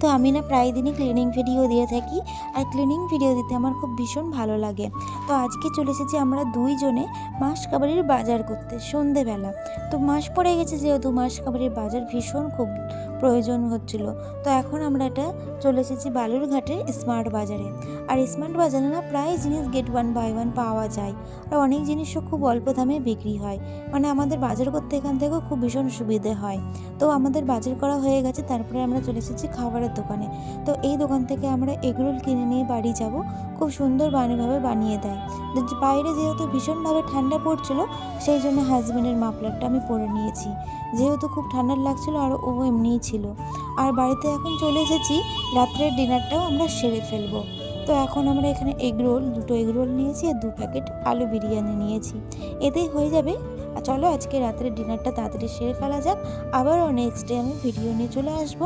তো আমি না প্রায় দিনই ক্লিনিং ভিডিও দিয়ে থাকি। আর ক্লিনিং ভিডিও দিতে আমার খুব ভীষণ ভালো লাগে। তো আজকে চলে এসেছি আমরা দুইজনে মাস কাবারির বাজার করতে, সন্ধেবেলা। তো মাস পড়ে গেছে যেহেতু মাস কাবারির বাজার ভীষণ খুব প্রয়োজন হচ্ছিল। তো এখন আমরা এটা চলে এসেছি বালুরঘাটের স্মার্ট বাজারে। আর স্মার্ট বাজারে না প্রায় জিনিস গেট ওয়ান বাই ওয়ান পাওয়া যায়। আর অনেক জিনিসও খুব অল্প দামে বিক্রি হয়। মানে আমাদের বাজার করতে এখান থেকেও খুব ভীষণ সুবিধে হয়। তো আমাদের বাজার করা হয়ে গেছে, তারপরে আমরা চলে এসেছি খাবারের দোকানে। তো এই দোকান থেকে আমরা এগরোল কিনে নিয়ে বাড়ি যাব। খুব সুন্দর বানিয়েভাবে বানিয়ে দেয়। বাইরে যেহেতু ভীষণভাবে ঠান্ডা পড়ছিল, সেই জন্য হাজব্যান্ডের মাফলারটা আমি পরে নিয়েছি। যেহেতু খুব ঠান্ডা লাগছিল আর ও এমনিই ছিল। আর বাড়িতে এখন চলে এসেছি, রাত্রের ডিনারটাও আমরা সেরে ফেলব। তো এখন আমরা এখানে এগ রোল দুটো এগ রোল নিয়েছি আর দু প্যাকেট আলু বিরিয়ানি নিয়েছি। এতেই হয়ে যাবে। চলো আজকে রাত্রের ডিনারটা তাড়াতাড়ি সেরে ফেলা যাক। আবারও নেক্সট ডে আমি ভিডিও নিয়ে চলে আসব।